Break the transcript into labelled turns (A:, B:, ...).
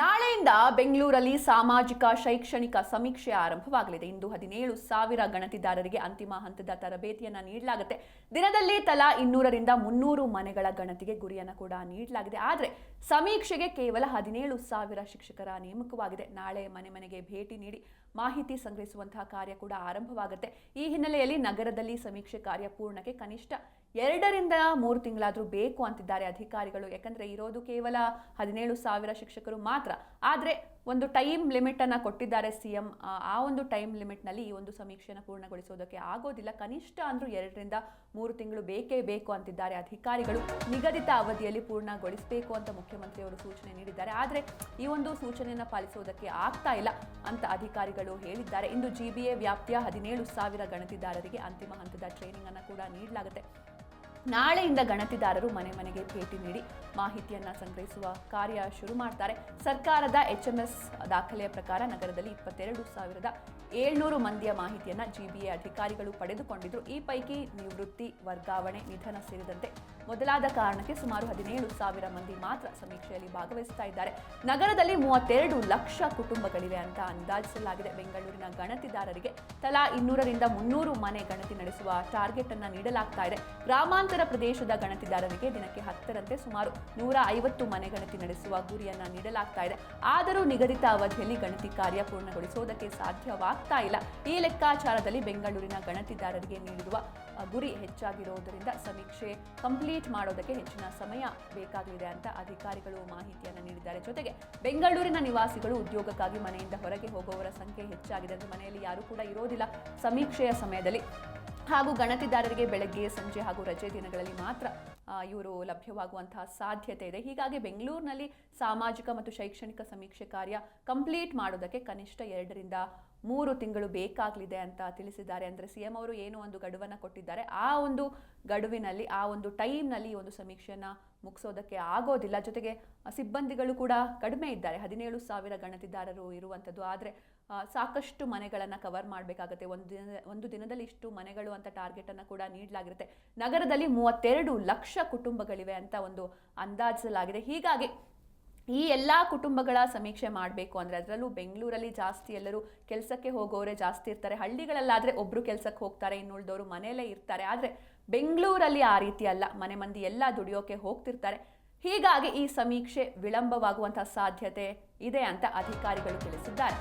A: ನಾಳೆಯಿಂದ ಬೆಂಗಳೂರಲ್ಲಿ ಸಾಮಾಜಿಕ, ಶೈಕ್ಷಣಿಕ ಸಮೀಕ್ಷೆ ಆರಂಭವಾಗಲಿದೆ. ಇಂದು ಹದಿನೇಳು ಸಾವಿರ ಗಣತಿದಾರರಿಗೆ ಅಂತಿಮ ಹಂತದ ತರಬೇತಿಯನ್ನು ನೀಡಲಾಗುತ್ತೆ. ದಿನದಲ್ಲಿ ತಲಾ ಇನ್ನೂರರಿಂದ ಮುನ್ನೂರು ಮನೆಗಳ ಗಣತಿಗೆ ಗುರಿಯನ್ನು ಕೂಡ ನೀಡಲಾಗಿದೆ. ಆದರೆ ಸಮೀಕ್ಷೆಗೆ ಕೇವಲ ಹದಿನೇಳು ಸಾವಿರ ಶಿಕ್ಷಕರ ನೇಮಕವಾಗಿದೆ. ನಾಳೆ ಮನೆ ಮನೆಗೆ ಭೇಟಿ ನೀಡಿ ಮಾಹಿತಿ ಸಂಗ್ರಹಿಸುವಂತಹ ಕಾರ್ಯ ಕೂಡ ಆರಂಭವಾಗುತ್ತೆ. ಈ ಹಿನ್ನೆಲೆಯಲ್ಲಿ ನಗರದಲ್ಲಿ ಸಮೀಕ್ಷೆ ಕಾರ್ಯ ಪೂರ್ಣಕ್ಕೆ ಕನಿಷ್ಠ ಎರಡರಿಂದ ಮೂರು ತಿಂಗಳಾದರೂ ಬೇಕು ಅಂತಿದ್ದಾರೆ ಅಧಿಕಾರಿಗಳು. ಯಾಕಂದರೆ ಇರೋದು ಕೇವಲ ಹದಿನೇಳು ಸಾವಿರ ಶಿಕ್ಷಕರು ಮಾತ್ರ. ಆದರೆ ಒಂದು ಟೈಮ್ ಲಿಮಿಟನ್ನು ಕೊಟ್ಟಿದ್ದಾರೆ ಸಿ ಎಂ ಆ ಒಂದು ಟೈಮ್ ಲಿಮಿಟ್ನಲ್ಲಿ ಈ ಒಂದು ಸಮೀಕ್ಷೆಯನ್ನು ಪೂರ್ಣಗೊಳಿಸೋದಕ್ಕೆ ಆಗೋದಿಲ್ಲ. ಕನಿಷ್ಠ ಅಂದರೂ ಎರಡರಿಂದ ಮೂರು ತಿಂಗಳು ಬೇಕೇ ಬೇಕು ಅಂತಿದ್ದಾರೆ ಅಧಿಕಾರಿಗಳು. ನಿಗದಿತ ಅವಧಿಯಲ್ಲಿ ಪೂರ್ಣಗೊಳಿಸಬೇಕು ಅಂತ ಮುಖ್ಯಮಂತ್ರಿಯವರು ಸೂಚನೆ ನೀಡಿದ್ದಾರೆ. ಆದರೆ ಈ ಒಂದು ಸೂಚನೆಯನ್ನು ಪಾಲಿಸುವುದಕ್ಕೆ ಆಗ್ತಾ ಇಲ್ಲ ಅಂತ ಅಧಿಕಾರಿಗಳು ಹೇಳಿದ್ದಾರೆ. ಇಂದು ಜಿಬಿಎ ವ್ಯಾಪ್ತಿಯ ಹದಿನೇಳು ಸಾವಿರ ಗಣತಿದಾರರಿಗೆ ಅಂತಿಮ ಹಂತದ ಟ್ರೈನಿಂಗ್ ಅನ್ನು ಕೂಡ ನೀಡಲಾಗುತ್ತೆ. ನಾಳೆಯಿಂದ ಗಣತಿದಾರರು ಮನೆ ಮನೆಗೆ ಭೇಟಿ ನೀಡಿ ಮಾಹಿತಿಯನ್ನ ಸಂಗ್ರಹಿಸುವ ಕಾರ್ಯ ಶುರು ಮಾಡ್ತಾರೆ. ಸರ್ಕಾರದ ಎಚ್ ಎಂ ಎಸ್ ದಾಖಲೆಯ ಪ್ರಕಾರ ನಗರದಲ್ಲಿ ಇಪ್ಪತ್ತೆರಡು ಸಾವಿರದ ಏಳ್ನೂರು ಮಂದಿಯ ಮಾಹಿತಿಯನ್ನು ಜಿಬಿಎ ಅಧಿಕಾರಿಗಳು ಪಡೆದುಕೊಂಡಿದ್ರು. ಈ ಪೈಕಿ ನಿವೃತ್ತಿ ವರ್ಗಾವಣೆ ನಿಧನ ಸೇರಿದಂತೆ ಮೊದಲಾದ ಕಾರಣಕ್ಕೆ ಸುಮಾರು ಹದಿನೇಳು ಸಾವಿರ ಮಂದಿ ಮಾತ್ರ ಸಮೀಕ್ಷೆಯಲ್ಲಿ ಭಾಗವಹಿಸ್ತಾ ಇದ್ದಾರೆ. ನಗರದಲ್ಲಿ ಮೂವತ್ತೆರಡು ಲಕ್ಷ ಕುಟುಂಬಗಳಿವೆ ಅಂತ ಅಂದಾಜಿಸಲಾಗಿದೆ. ಬೆಂಗಳೂರಿನ ಗಣತಿದಾರರಿಗೆ ತಲಾ ಇನ್ನೂರರಿಂದ ಮುನ್ನೂರು ಮನೆ ಗಣತಿ ನಡೆಸುವ ಟಾರ್ಗೆಟ್ ಅನ್ನು ನೀಡಲಾಗ್ತಾ ಇದೆ. ಗ್ರಾಮಾಂತರ ಪ್ರದೇಶದ ಗಣತಿದಾರರಿಗೆ ದಿನಕ್ಕೆ ಹತ್ತರಂತೆ ಸುಮಾರು ನೂರ ಐವತ್ತು ಮನೆ ಗಣತಿ ನಡೆಸುವ ಗುರಿಯನ್ನ ನೀಡಲಾಗ್ತಾ ಇದೆ. ಆದರೂ ನಿಗದಿತ ಅವಧಿಯಲ್ಲಿ ಗಣತಿ ಕಾರ್ಯ ಪೂರ್ಣಗೊಳಿಸುವುದಕ್ಕೆ ಸಾಧ್ಯವಾಗ್ತಾ ಇಲ್ಲ. ಈ ಲೆಕ್ಕಾಚಾರದಲ್ಲಿ ಬೆಂಗಳೂರಿನ ಗಣತಿದಾರರಿಗೆ ನೀಡಿರುವ ಗುರಿ ಹೆಚ್ಚಾಗಿರೋದರಿಂದ ಸಮೀಕ್ಷೆ ಕಂಪ್ಲೀಟ್ ಮಾಡೋದಕ್ಕೆ ಹೆಚ್ಚಿನ ಸಮಯ ಬೇಕಾಗಲಿದೆ ಅಂತ ಅಧಿಕಾರಿಗಳು ಮಾಹಿತಿಯನ್ನು ನೀಡಿದ್ದಾರೆ. ಜೊತೆಗೆ ಬೆಂಗಳೂರಿನ ನಿವಾಸಿಗಳು ಉದ್ಯೋಗಕ್ಕಾಗಿ ಮನೆಯಿಂದ ಹೊರಗೆ ಹೋಗುವವರ ಸಂಖ್ಯೆ ಹೆಚ್ಚಾಗಿದೆ ಅಂದರೆ ಮನೆಯಲ್ಲಿ ಯಾರು ಕೂಡ ಇರೋದಿಲ್ಲ. ಸಮೀಕ್ಷೆಯ ಸಮಯದಲ್ಲಿ ಹಾಗೂ ಗಣತಿದಾರರಿಗೆ ಬೆಳಗ್ಗೆ, ಸಂಜೆ ಹಾಗೂ ರಜೆ ದಿನಗಳಲ್ಲಿ ಮಾತ್ರ ಇವರು ಲಭ್ಯವಾಗುವಂತಹ ಸಾಧ್ಯತೆ ಇದೆ. ಹೀಗಾಗಿ ಬೆಂಗಳೂರಿನಲ್ಲಿ ಸಾಮಾಜಿಕ ಮತ್ತು ಶೈಕ್ಷಣಿಕ ಸಮೀಕ್ಷೆ ಕಾರ್ಯ ಕಂಪ್ಲೀಟ್ ಮಾಡೋದಕ್ಕೆ ಕನಿಷ್ಠ ಎರಡರಿಂದ ಮೂರು ತಿಂಗಳು ಬೇಕಾಗಲಿದೆ ಅಂತ ತಿಳಿಸಿದ್ದಾರೆ. ಅಂದರೆ ಸಿ ಎಂ ಅವರು ಏನು ಒಂದು ಗಡುವನ್ನು ಕೊಟ್ಟಿದ್ದಾರೆ, ಆ ಒಂದು ಗಡುವಿನಲ್ಲಿ, ಆ ಒಂದು ಟೈಮ್ನಲ್ಲಿ ಈ ಒಂದು ಸಮೀಕ್ಷೆಯನ್ನು ಮುಗಿಸೋದಕ್ಕೆ ಆಗೋದಿಲ್ಲ. ಜೊತೆಗೆ ಸಿಬ್ಬಂದಿಗಳು ಕೂಡ ಕಡಿಮೆ ಇದ್ದಾರೆ. ಹದಿನೇಳು ಸಾವಿರ ಗಣತಿದಾರರು ಇರುವಂಥದ್ದು. ಆದರೆ ಸಾಕಷ್ಟು ಮನೆಗಳನ್ನು ಕವರ್ ಮಾಡಬೇಕಾಗುತ್ತೆ. ಒಂದು ದಿನ, ಒಂದು ದಿನದಲ್ಲಿ ಇಷ್ಟು ಮನೆಗಳು ಅಂತ ಟಾರ್ಗೆಟನ್ನು ಕೂಡ ನೀಡಲಾಗಿರುತ್ತೆ. ನಗರದಲ್ಲಿ ಮೂವತ್ತೆರಡು ಲಕ್ಷ ಕುಟುಂಬಗಳಿವೆ ಅಂತ ಒಂದು ಅಂದಾಜಿಸಲಾಗಿದೆ. ಹೀಗಾಗಿ ಈ ಎಲ್ಲ ಕುಟುಂಬಗಳ ಸಮೀಕ್ಷೆ ಮಾಡಬೇಕು ಅಂದರೆ ಅದರಲ್ಲೂ ಬೆಂಗಳೂರಲ್ಲಿ ಜಾಸ್ತಿ ಎಲ್ಲರೂ ಕೆಲಸಕ್ಕೆ ಹೋಗೋರೆ ಜಾಸ್ತಿ ಇರ್ತಾರೆ. ಹಳ್ಳಿಗಳಲ್ಲಾದರೆ ಒಬ್ಬರು ಕೆಲಸಕ್ಕೆ ಹೋಗ್ತಾರೆ ಇನ್ನುಳಿದವರು ಮನೆಯಲ್ಲೇ ಇರ್ತಾರೆ. ಆದರೆ ಬೆಂಗಳೂರಲ್ಲಿ ಆ ರೀತಿ ಅಲ್ಲ. ಮನೆ ಮಂದಿ ಎಲ್ಲ ದುಡಿಯೋಕೆ ಹೋಗ್ತಿರ್ತಾರೆ. ಹೀಗಾಗಿ ಈ ಸಮೀಕ್ಷೆ ವಿಳಂಬವಾಗುವಂತಹ ಸಾಧ್ಯತೆ ಇದೆ ಅಂತ ಅಧಿಕಾರಿಗಳು ತಿಳಿಸಿದ್ದಾರೆ.